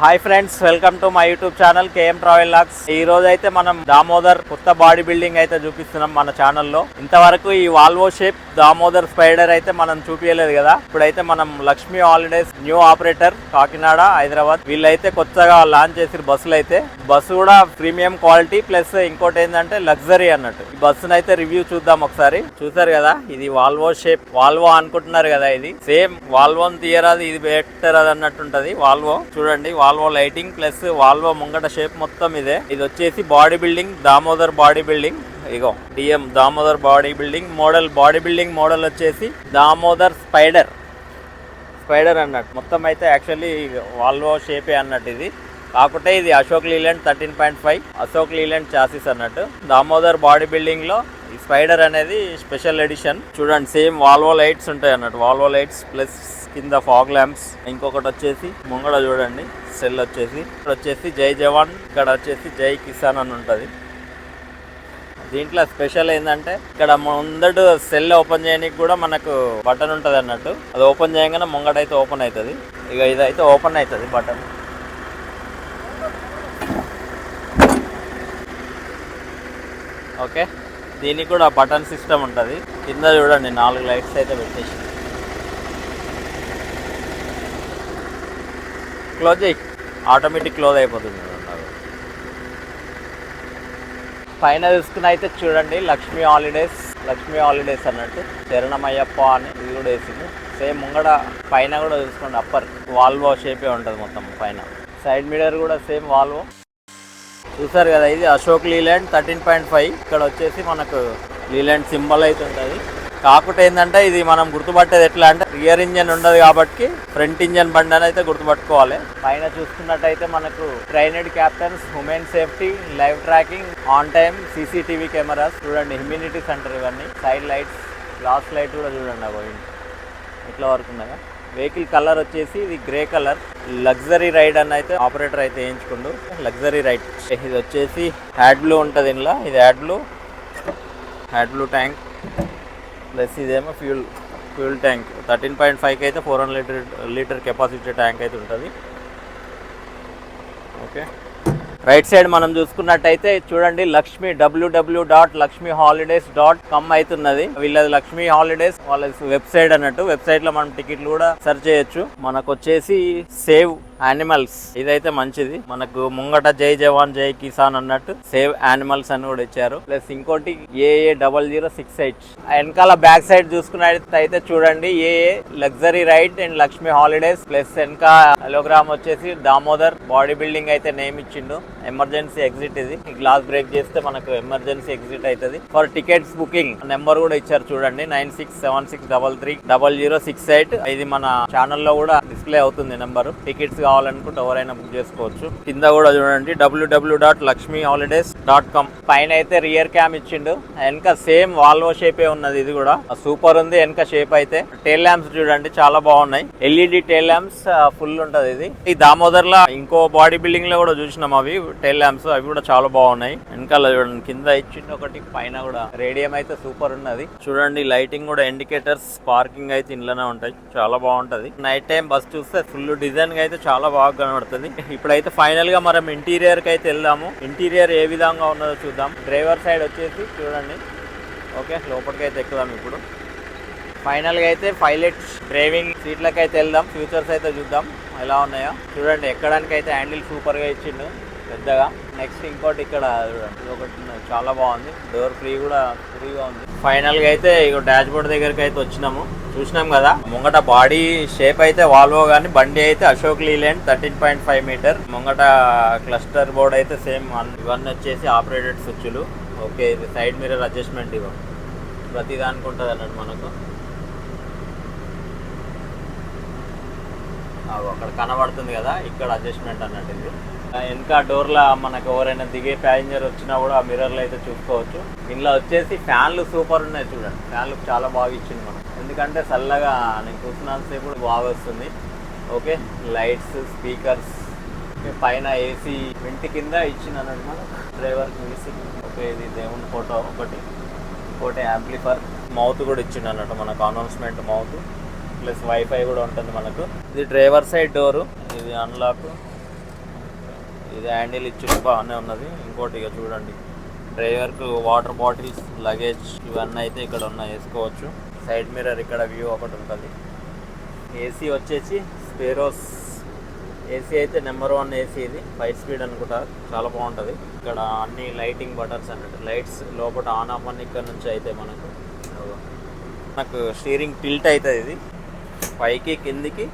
Hi friends welcome to my YouTube channel KM travel logs ఈ రోజు అయితే మనం దామోదర్ కొత్త బాడీ బిల్డింగ్ అయితే చూపిస్తున్నాం మన ఛానల్లో. ఇంతవరకు ఈ వాల్వో షేప్ దామోదర్ స్పైడర్ అయితే మనం చూపించలేదు కదా. ఇప్పుడైతే మనం Lakshmi holidays new operator Kakinada Hyderabad. వీళ్ళైతే కొత్తగా లాంచ్ చేసిన బస్సులు అయితే బస్సు కూడా ప్రీమియం క్వాలిటీ ప్లస్ ఇంకోటి ఏంటంటే లగ్జరీ అన్నట్టు. ఈ బస్సును అయితే రివ్యూ చూద్దాం ఒకసారి. చూసారు కదా ఇది వాల్వో షేప్ వాల్వో అనుకుంటున్నారు కదా ఇది. సేమ్ వాల్వోని తీయరాదు ఇది బెటర్ అది అన్నట్టుంటది వాల్వో. చూడండి వాల్వో లైటింగ్ ప్లస్ వాల్వో ముంగట షేప్ మొత్తం ఇదే. ఇది వచ్చేసి body building Damodar body building ఇగో DM Damodar body building model body building model వచ్చేసి దామోదర్ స్పైడర్ స్పైడర్ అన్నట్టు. మొత్తం అయితే యాక్చువల్లీ వాల్వో షేపే అన్నట్టు ఇది. కాకుంటే ఇది Ashok Leyland thirteen point five Ashok Leyland chassis అన్నట్టు. దామోదర్ బాడీ బిల్డింగ్లో ఈ స్పైడర్ అనేది స్పెషల్ ఎడిషన్. చూడండి సేమ్ వాల్వో లైట్స్ ఉంటాయి అన్నట్టు. వాల్వో లైట్స్ ప్లస్ కింద ఫాగ్ ల్యాంప్స్. ఇంకొకటి వచ్చేసి ముంగడ చూడండి సెల్ వచ్చేసి. ఇక్కడ వచ్చేసి జై జవాన్ ఇక్కడ వచ్చేసి జై కిసాన్ అని ఉంటుంది. దీంట్లో స్పెషల్ ఏంటంటే ఇక్కడ ముందట సెల్ ఓపెన్ చేయడానికి కూడా మనకు బటన్ ఉంటుంది అన్నట్టు. అది ఓపెన్ చేయగానే ముంగట అయితే ఓపెన్ అవుతుంది. ఇక ఇదైతే ఓపెన్ అవుతుంది బటన్. ఓకే? దీనికి కూడా బటన్ సిస్టమ్ ఉంటుంది. కింద చూడండి నాలుగు లైట్స్ అయితే పెట్టేసి. క్లోజ్ చేయి. ఆటోమేటిక్ క్లోజ్ అయిపోతుంది పైన చూసుకుని అయితే చూడండి లక్ష్మీ హాలిడేస్ లక్ష్మీ హాలిడేస్ అన్నట్టు. శరణమయ్యప్ప అని ఇది కూడా వేసింది. సేమ్ ముంగడ పైన కూడా చూసుకోండి అప్పర్. వాల్వో షేపే ఉంటుంది మొత్తం పైన. సైడ్ మిడర్ కూడా సేమ్ వాల్వో. చూసారు కదా ఇది Ashok Leyland thirteen point five. ఇక్కడ వచ్చేసి మనకు లీలాండ్ సింబల్ అయితే ఉంటుంది. కాకుండా ఏంటంటే ఇది మనం గుర్తుపట్టేది ఎట్లా అంటే రియర్ ఇంజన్ ఉండదు కాబట్టి ఫ్రంట్ ఇంజన్ బండి అని అయితే గుర్తుపట్టుకోవాలి. పైన చూసుకున్నట్టయితే మనకు trained captains women safety live tracking on time CCTV cameras చూడండి హ్యూమినిటీ సెంటర్ ఇవన్నీ. సైడ్ లైట్స్ గ్లాస్ లైట్ కూడా చూడండి అవి ఇట్లా వరకు ఉన్నాయా? వెహికల్ కలర్ వచ్చేసి ఇది గ్రే కలర్. లగ్జరీ రైడ్ అని అయితే ఆపరేటర్ అయితే వేయించుకుండు. Luxury ride. ఇది వచ్చేసి హ్యాడ్ బ్లూ ఉంటుంది ఇందులో. ఇది had blue. AdBlue tank. Plus ఇదేమో fuel fuel tank. Thirteen point ఫైవ్కి అయితే four hundred litre litre capacity tank అయితే ఉంటుంది. ఓకే. రైట్ సైడ్ మనం చూసుకున్నట్టయితే చూడండి Lakshmi W W dot Lakshmi holidays dot com అవుతున్నది వీళ్ళది లక్ష్మీ హాలిడేస్ వాళ్ళ వెబ్సైట్ అన్నట్టు. వెబ్సైట్లో మనం టికెట్లు కూడా సెర్చ్ చేయొచ్చు. మనకు వచ్చేసి సేవ్ యానిమల్స్ ఇదైతే మంచిది. మనకు ముంగట జై జవాన్ జై కిసాన్ అన్నట్టు సేవ్ యానిమల్స్ అని కూడా ఇచ్చారు. ప్లస్ ఇంకోటి A A double zero six eight వెనకాల బ్యాక్ సైడ్ చూసుకున్నట్టయితే చూడండి A A luxury ride and Lakshmi holidays plus వెనక హలోగ్రామ్ వచ్చేసి దామోదర్ బాడీ బిల్డింగ్ అయితే నేమ్ ఇచ్చిండు. ఎమర్జెన్సీ ఎగ్జిట్ ఇది. గ్లాస్ బ్రేక్ చేస్తే మనకు ఎమర్జెన్సీ ఎగ్జిట్ అవుతుంది ఫర్ టికెట్స్ బుకింగ్ నెంబర్ కూడా ఇచ్చారు చూడండి. Nine six seven six double three double zero six eight ఇది మన ఛానల్లో కూడా డిస్ప్లే అవుతుంది నెంబర్. టికెట్స్ కావాలనుకుంటే ఎవరైనా బుక్ చేసుకోవచ్చు. కింద కూడా చూడండి W W dot Lakshmi holidays dot com పైన అయితే రియర్ క్యామ్ ఇచ్చిండు. వెనక సేమ్ వాల్వో షేపే ఉన్నది ఇది కూడా. సూపర్ ఉంది వెనక షేప్ అయితే. టేల్ ల్యాంప్స్ చూడండి చాలా బాగున్నాయి. ఎల్ఈడి టెల్ ల్యాంప్స్ ఫుల్ ఉంటది ఇది. ఈ దామోదర్ లా ఇంకో బాడీ బిల్డింగ్లో కూడా చూసినాం అవి. టెల్ ల్యాంప్స్ అవి కూడా చాలా బాగున్నాయి. వెనకాల చూడండి కింద ఇచ్చిండు ఒకటి పైన కూడా. రేడియం అయితే సూపర్ ఉన్నది. చూడండి లైటింగ్ కూడా ఇండికేటర్స్ పార్కింగ్ అయితే ఇంట్లోనే ఉంటాయి. చాలా బాగుంటది. నైట్ టైం బస్ చూస్తే ఫుల్ డిజైన్ అయితే చాలా బాగా కనబడుతుంది. ఇప్పుడైతే ఫైనల్గా మనం ఇంటీరియర్కి అయితే వెళ్దాము. ఇంటీరియర్ ఏ విధంగా ఉన్నదో చూద్దాం. డ్రైవర్ సైడ్ వచ్చేసి చూడండి. ఓకే లోపలికి అయితే ఎక్కుదాం ఇప్పుడు. ఫైనల్గా అయితే పైలట్ డ్రైవింగ్ సీట్లకి అయితే వెళ్దాం. ఫ్యూచర్స్ అయితే చూద్దాం. ఎలా ఉన్నాయో. చూడండి ఎక్కడానికి అయితే హ్యాండిల్ సూపర్గా ఇచ్చిండు. పెద్దగా. నెక్స్ట్ ఇంకోటి ఇక్కడ చూడండి ఒకటి చాలా బాగుంది. డోర్ ఫ్రీ కూడా ఫ్రీగా ఉంది. ఫైనల్గా అయితే ఇక డాష్ బోర్డ్ దగ్గరికి అయితే వచ్చినాము. చూసినాం కదా ముంగట బాడీ షేప్ అయితే వాల్వో కానీ బండి అయితే Ashok Leyland thirteen point five metre ముంగట క్లస్టర్ బోర్డ్ అయితే సేమ్ ఇవన్నీ వచ్చేసి ఆపరేటెడ్ స్విచ్లు ఓకే ఇది సైడ్ మిర్రర్ అడ్జస్ట్మెంట్ ఇవ్వ. ప్రతి దానికి ఉంటుంది అన్నట్టు మనకు. అక్కడ కనబడుతుంది కదా ఇక్కడ అడ్జస్ట్మెంట్ అన్నట్టు ఇది వెనక డోర్లో మనకు ఎవరైనా దిగే ప్యాసింజర్ వచ్చినా కూడా ఆ మిర్రర్లో అయితే చూసుకోవచ్చు. ఇందులో వచ్చేసి ఫ్యాన్లు సూపర్ ఉన్నాయి చూడండి. ఫ్యాన్లు చాలా బాగా ఇచ్చింది మనం ఎందుకంటే చల్లగా నేను కూర్చున్నంతసేపు కూడా బాగా వస్తుంది. ఓకే లైట్స్ స్పీకర్స్ పైన ఏసీ ఇంటి కింద ఇచ్చింది అన్నట్టు మనం డ్రైవర్కి మ్యూజిక్ ఓకే ఇది దేవుని ఫోటో ఒకటి. ఇంకోటి యాంప్లిఫర్ మౌత్ కూడా ఇచ్చిండు అన్నట్టు మనకు అనౌన్స్మెంట్ మౌత్ ప్లస్ వైఫై కూడా ఉంటుంది మనకు. ఇది డ్రైవర్ సైడ్ డోరు ఇది అన్లాక్. ఇది హ్యాండిల్ ఇచ్చి బాగానే ఉన్నది. ఇంకోటి ఇక చూడండి. డ్రైవర్కు వాటర్ బాటిల్స్ లగేజ్ ఇవన్నీ అయితే ఇక్కడ ఉన్నాయి. వేసుకోవచ్చు. సైడ్ మిర్రర్ ఇక్కడ వ్యూ ఒకటి ఉంటుంది. ఏసీ వచ్చేసి స్పేరోస్. ఏసీ అయితే నెంబర్ వన్ ఏసీ ఇది. ఫైవ్ స్పీడ్ అనుకుంటా. చాలా బాగుంటుంది. ఇక్కడ అన్ని లైటింగ్ బటన్స్ అన్నట్టు లైట్స్ లోపల ఆన్ ఆఫ్ అని ఇక్కడ నుంచి అయితే మనకు. నాకు స్టీరింగ్ టిల్ట్ అవుతుంది ఇది. పైకి కిందికి.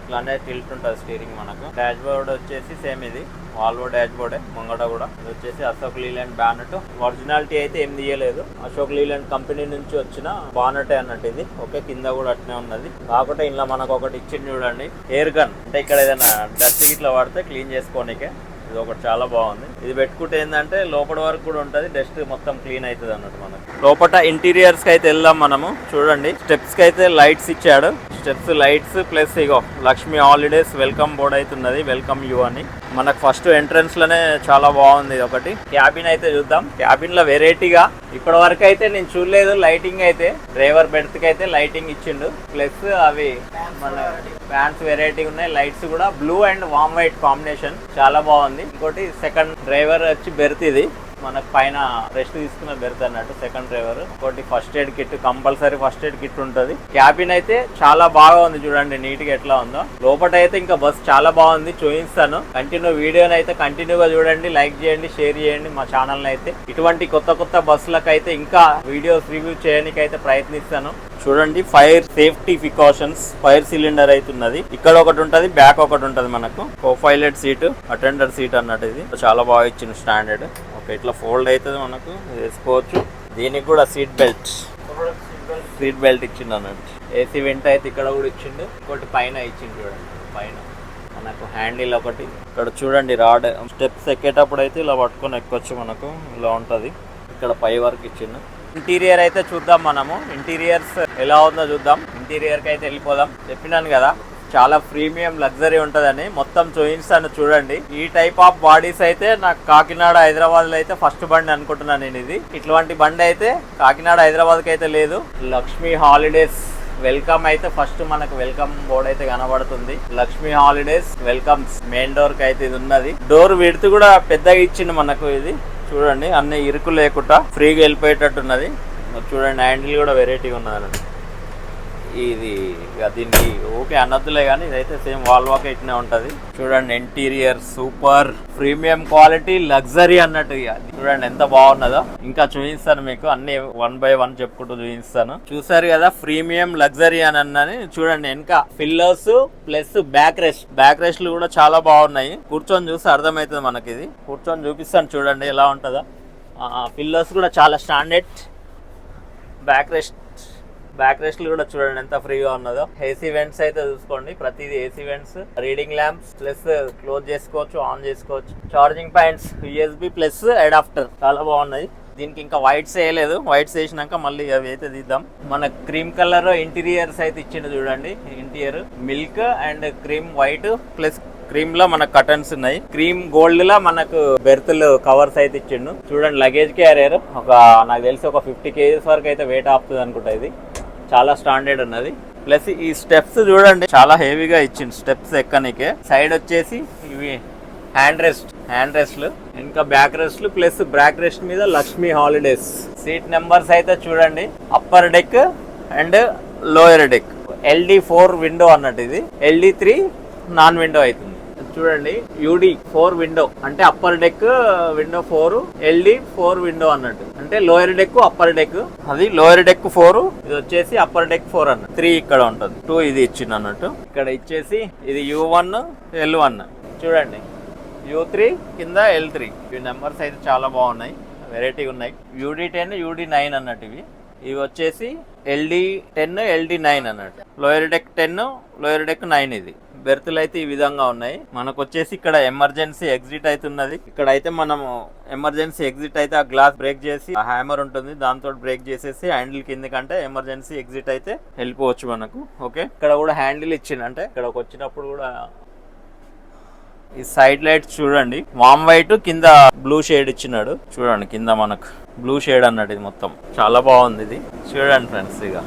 ఇట్లానే టిల్ట్ ఉంటుంది స్టీరింగ్ మనకు. డాష్ బోర్డ్ వచ్చేసి సేమ్ ఇది. వాల్వో డాష్ బోర్డే ముంగట కూడా. ఇది వచ్చేసి అశోక్ లీలాండ్ బ్యానెట్ ఒరిజినాలిటీ అయితే ఏం తీయలేదు. అశోక్ లీలాండ్ కంపెనీ నుంచి వచ్చిన బానటే అన్నట్టు ఇది. ఓకే కింద కూడా అట్నే ఉన్నది. కాకపోతే ఇంట్లో మనకు ఒకటి ఇచ్చింది చూడండి. ఎయిర్ గన్ అంటే ఇక్కడ ఏదైనా డస్ట్ ఇట్లా పడితే క్లీన్ చేసుకోనికే. ఇది ఒకటి చాలా బాగుంది. ఇది పెట్టుకుంటే ఏంటంటే లోపల వరకు కూడా ఉంటుంది డస్ట్ మొత్తం క్లీన్ అవుతుంది అన్నట్టు మనకు. లోపల ఇంటీరియర్స్కి అయితే వెళ్దాం మనము చూడండి. స్టెప్స్కి అయితే లైట్స్ ఇచ్చాడు. స్టెప్స్ లైట్స్ ప్లస్ ఇగో లక్ష్మి హాలిడేస్ వెల్కమ్ బోర్డ్ అవుతున్నది వెల్కమ్ యూ అని. మనకు ఫస్ట్ ఎంట్రన్స్లోనే చాలా బాగుంది ఇది ఒకటి క్యాబిన్ అయితే చూద్దాం. క్యాబిన్లో వెరైటీగా ఇప్పటి వరకు అయితే నేను చూడలేదు లైటింగ్ అయితే. డ్రైవర్ బెడ్త్కి అయితే లైటింగ్ ఇచ్చిండు. ప్లస్ అవి మన ఫ్యాన్స్ వెరైటీ ఉన్నాయి. లైట్స్ కూడా. Blue and warm white combination. చాలా బాగుంది. ఇంకోటి సెకండ్ డ్రైవర్ వచ్చి బెర్త్ ఇది. మనకు పైన రెస్ట్ తీసుకున్న బెర్త్ అన్నట్టు సెకండ్ డ్రైవర్ ఒకటి first aid kit compulsory first aid kit ఉంటుంది. క్యాబిన్ అయితే చాలా బాగా ఉంది చూడండి నీట్గా ఎట్లా ఉందో. లోపల అయితే ఇంకా బస్ చాలా బాగుంది చూపిస్తాను. కంటిన్యూ వీడియోని అయితే కంటిన్యూగా చూడండి లైక్ చేయండి షేర్ చేయండి మా ఛానల్ అయితే. ఇటువంటి కొత్త కొత్త బస్సులకు అయితే ఇంకా వీడియోస్ రివ్యూ చేయడానికి అయితే ప్రయత్నిస్తాను. చూడండి fire safety precautions fire cylinder అవుతున్నది ఇక్కడ ఒకటి ఉంటది బ్యాక్ ఒకటి ఉంటది మనకు. Co pilot seat attender seat అన్నట్టు ఇది. చాలా బాగా ఇచ్చింది స్టాండర్డ్ ఓకే ఇట్లా ఫోల్డ్ అవుతుంది మనకు వేసుకోవచ్చు. దీనికి కూడా సీట్ బెల్ట్. సీట్ బెల్ట్ ఇచ్చిండు అన్నట్టు. ఏసీ వెంట అయితే ఇక్కడ కూడా ఇచ్చిండు ఇంకోటి పైన ఇచ్చిండు చూడండి పైన. మనకు హ్యాండిల్ ఒకటి. ఇక్కడ చూడండి రాడ్ స్టెప్స్ ఎక్కేటప్పుడు అయితే ఇలా పట్టుకొని ఎక్కొచ్చు మనకు ఇలా ఉంటుంది. ఇక్కడ పై వరకు ఇచ్చిండు. ఇంటీరియర్ అయితే చూద్దాం మనము. ఇంటీరియర్స్ ఎలా ఉందో చూద్దాం. ఇంటీరియర్కి అయితే వెళ్ళిపోదాం. చెప్పినాను కదా. చాలా ప్రీమియం లగ్జరీ ఉంటదని మొత్తం చూపిస్తాను చూడండి. ఈ టైప్ ఆఫ్ బాడీస్ అయితే నాకు కాకినాడ హైదరాబాద్లో అయితే ఫస్ట్ బండి అనుకుంటున్నాను నేను ఇది. ఇటువంటి బండి అయితే కాకినాడ హైదరాబాద్కి అయితే లేదు. లక్ష్మీ హాలిడేస్ వెల్కమ్ అయితే ఫస్ట్ మనకు వెల్కమ్ బోర్డ్ అయితే కనబడుతుంది. లక్ష్మీ హాలిడేస్ వెల్కమ్స్ మెయిన్ డోర్కి అయితే ఇది ఉన్నది. డోర్ విడుతు కూడా పెద్దగా ఇచ్చింది మనకు ఇది. చూడండి అన్ని ఇరుకు లేకుండా ఫ్రీగా వెళ్ళిపోయేటట్టున్నది చూడండి హ్యాండిల్ కూడా వెరైటీగా ఉన్నదండి ఇది దీన్ని ఓకే అనద్దులే కానీ ఇదైతే సేమ్ వాల్వాక్ ఇట్నే ఉంటుంది. చూడండి interior super premium quality luxury అన్నట్టు ఇక. చూడండి ఎంత బాగున్నదో. ఇంకా చూపిస్తాను మీకు అన్ని వన్ బై వన్ చెప్పుకుంటూ చూపిస్తాను. చూసారు కదా ప్రీమియం లగ్జరీ అని అన్నది. చూడండి వెనక pillars plus back rest. Back రెస్ట్లు కూడా చాలా బాగున్నాయి. కూర్చొని చూస్తే అర్థమవుతుంది మనకి ఇది కూర్చొని చూపిస్తాను చూడండి ఎలా ఉంటుందో. పిల్లర్స్ కూడా చాలా స్టాండర్డ్. బ్యాక్ రెస్ట్ బ్యాక్ రెస్ట్లు కూడా చూడండి ఎంత ఫ్రీగా ఉన్నదో. ఏసీ వెంట్స్ అయితే చూసుకోండి. ప్రతిదీ AC vents reading lamps plus close చేసుకోవచ్చు ఆన్ చేసుకోవచ్చు. Charging points USB plus adapter చాలా బాగున్నాయి. దీనికి ఇంకా వైట్స్ వేయలేదు. వైట్స్ వేసినాక మళ్ళీ అవి అయితే తీద్దాం. మన క్రీమ్ కలర్ ఇంటీరియర్స్ అయితే ఇచ్చిండు చూడండి. Interior milk and cream white plus క్రీమ్లో మన కటన్స్ ఉన్నాయి. క్రీమ్ గోల్డ్ లా మనకు బెర్తులు కవర్స్ అయితే ఇచ్చిండు. చూడండి లగేజ్ క్యారియర్ ఒక నాకు తెలిసి ఒక ఫిఫ్టీ కేజీస్ వరకు అయితే వెయిట్ ఆపుతుంది అనుకుంటా ఇది. చాలా స్టాండర్డ్ ఉన్నది ప్లస్ ఈ స్టెప్స్ చూడండి చాలా హెవీగా ఇచ్చింది స్టెప్స్ ఎక్కనికే. సైడ్ వచ్చేసి ఇవి హ్యాండ్ రెస్ట్ హ్యాండ్ రెస్ట్లు ఇంకా బ్యాక్ రెస్ట్లు ప్లస్ బ్యాక్ రెస్ట్ మీద లక్ష్మీ హాలిడేస్ సీట్ నెంబర్స్ అయితే చూడండి. Upper deck and lower deck LD four window అన్నట్టు ఇది. ఎల్డి త్రీ నాన్ విండో అవుతుంది చూడండి యూడి ఫోర్ విండో అంటే upper deck window four LD four window అన్నట్టు. అంటే లోయర్ డెక్ అప్పర్ డెక్ అది లోయర్ డెక్ ఫోర్ ఇది వచ్చేసి అప్పర్ డెక్ ఫోర్ అన్న త్రీ ఇక్కడ ఉంటుంది. టూ ఇది ఇచ్చింది అన్నట్టు. ఇక్కడ ఇచ్చేసి ఇది యూ వన్ ఎల్ వన్ చూడండి యూ త్రీ కింద ఎల్ త్రీ ఈ నెంబర్స్ అయితే చాలా బాగున్నాయి వెరైటీ ఉన్నాయి. యూడి టెన్ యూడి నైన్ అన్నట్టు ఇవి. ఇవి వచ్చేసి ఎల్డి టెన్ ఎల్డి నైన్ అన్నట్టు. Lower deck ten lower deck nine ఇది. బెర్తులు అయితే ఈ విధంగా ఉన్నాయి. మనకు వచ్చేసి ఇక్కడ ఎమర్జెన్సీ ఎగ్జిట్ అయితే ఉన్నది ఇక్కడ అయితే మనము ఎమర్జెన్సీ ఎగ్జిట్ అయితే ఆ గ్లాస్ బ్రేక్ చేసి ఆ హ్యామర్ ఉంటుంది. దాంతో బ్రేక్ చేసేసి హ్యాండిల్ కిందకంటే ఎమర్జెన్సీ ఎగ్జిట్ అయితే వెళ్ళిపోవచ్చు మనకు. ఓకే? ఇక్కడ కూడా హ్యాండిల్ ఇచ్చిందంటే ఇక్కడకి వచ్చినప్పుడు కూడా ఈ సైడ్ లైట్ చూడండి. వామ్ వైట్ కింద బ్లూ షేడ్ ఇచ్చినాడు. చూడండి కింద మనకు బ్లూ షేడ్ అన్నట్టు ఇది మొత్తం. చాలా బాగుంది ఇది. చూడండి ఫ్రెండ్స్ ఇక.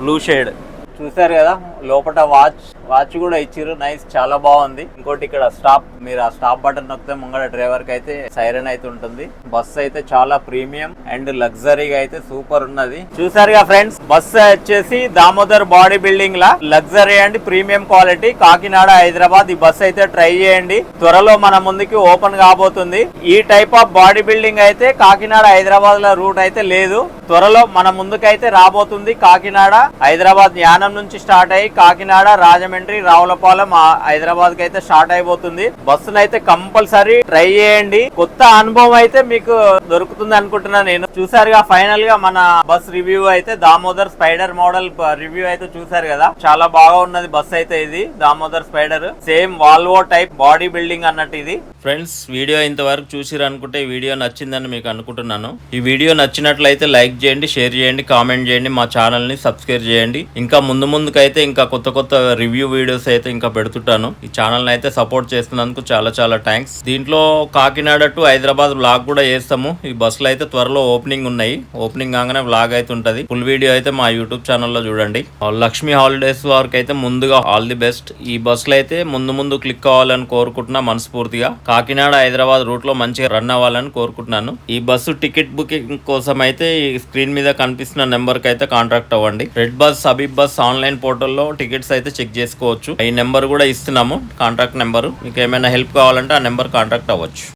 Blue shade. చూసారు కదా లోపల వాచ్ వాచ్ కూడా ఇచ్చారు నైస్ చాలా బాగుంది. ఇంకోటి ఇక్కడ స్టాప్ మీరు ఆ స్టాప్ బటన్ నొక్కితే ముంగడ డ్రైవర్కి అయితే సైరన్ అయితే ఉంటుంది. బస్ అయితే చాలా ప్రీమియం అండ్ లగ్జరీగా అయితే సూపర్ ఉన్నది. చూసారుగా ఫ్రెండ్స్ బస్ వచ్చేసి Damodar body building law. Luxury and premium quality Kakinada Hyderabad ఈ బస్ అయితే ట్రై చేయండి. త్వరలో మన ముందుకి ఓపెన్ కాబోతుంది. ఈ టైప్ ఆఫ్ బాడీ బిల్డింగ్ అయితే కాకినాడ హైదరాబాద్లో రూట్ అయితే లేదు. త్వరలో మన ముందుకైతే రాబోతుంది కాకినాడ. హైదరాబాద్ యానం నుంచి స్టార్ట్ అయ్యి కాకినాడ రాజమండ్రి రావులపాలెం ఆ హైదరాబాద్కి అయితే స్టార్ట్ అయిపోతుంది. బస్సును అయితే కంపల్సరీ ట్రై చేయండి. కొత్త అనుభవం అయితే మీకు దొరుకుతుంది అనుకుంటున్నా నేను. చూసారుగా ఫైనల్గా మన బస్ రివ్యూ అయితే దామోదర్ స్పైడర్ మోడల్ రివ్యూ అయితే చూసారు కదా. చాలా బాగా ఉన్నది బస్ అయితే ఇది Damodar spider. Same Volvo type body building అన్నట్టు ఇది. ఫ్రెండ్స్ వీడియో ఇంతవరకు చూసిరనుకుంటే ఈ వీడియో నచ్చిందని మీకు అనుకుంటున్నాను. ఈ వీడియో నచ్చినట్లయితే లైక్ చేయండి షేర్ చేయండి కామెంట్ చేయండి మా ఛానల్ని సబ్స్క్రైబ్ చేయండి. ఇంకా ముందు ముందుకైతే ఇంకా కొత్త కొత్త రివ్యూ వీడియోస్ అయితే ఇంకా పెడుతుంటాను. ఈ ఛానల్ అయితే సపోర్ట్ చేస్తున్నందుకు చాలా చాలా థ్యాంక్స్. దీంట్లో కాకినాడ టు హైదరాబాద్ బ్లాగ్ కూడా చేస్తాము. ఈ బస్సులు అయితే త్వరలో ఓపెనింగ్ ఉన్నాయి. ఓపెనింగ్ కాగానే బ్లాగ్ అయితే ఉంటుంది. ఫుల్ వీడియో అయితే మా యూట్యూబ్ ఛానల్లో చూడండి. లక్ష్మీ హాలిడేస్ వరకు అయితే ముందుగా ఆల్ ది బెస్ట్. ఈ బస్సులు అయితే ముందు ముందు క్లిక్ కావాలని కోరుకుంటున్నా మనస్ఫూర్తిగా. కాకినాడ హైదరాబాద్ రూట్లో మంచిగా రన్ అవ్వాలని కోరుకుంటున్నాను. ఈ బస్సు టికెట్ బుకింగ్ కోసం అయితే ఈ స్క్రీన్ మీద కనిపిస్తున్న నెంబర్కి అయితే కాంటాక్ట్ అవ్వండి. రెడ్ బస్ సబీబ్ బస్ ఆన్లైన్ పోర్టల్లో టికెట్స్ అయితే చెక్ చేసుకోవచ్చు. ఈ నెంబర్ కూడా ఇస్తున్నాము కాంటాక్ట్ నెంబర్. మీకు ఏమైనా హెల్ప్ కావాలంటే ఆ నెంబర్ కాంటాక్ట్ అవ్వచ్చు.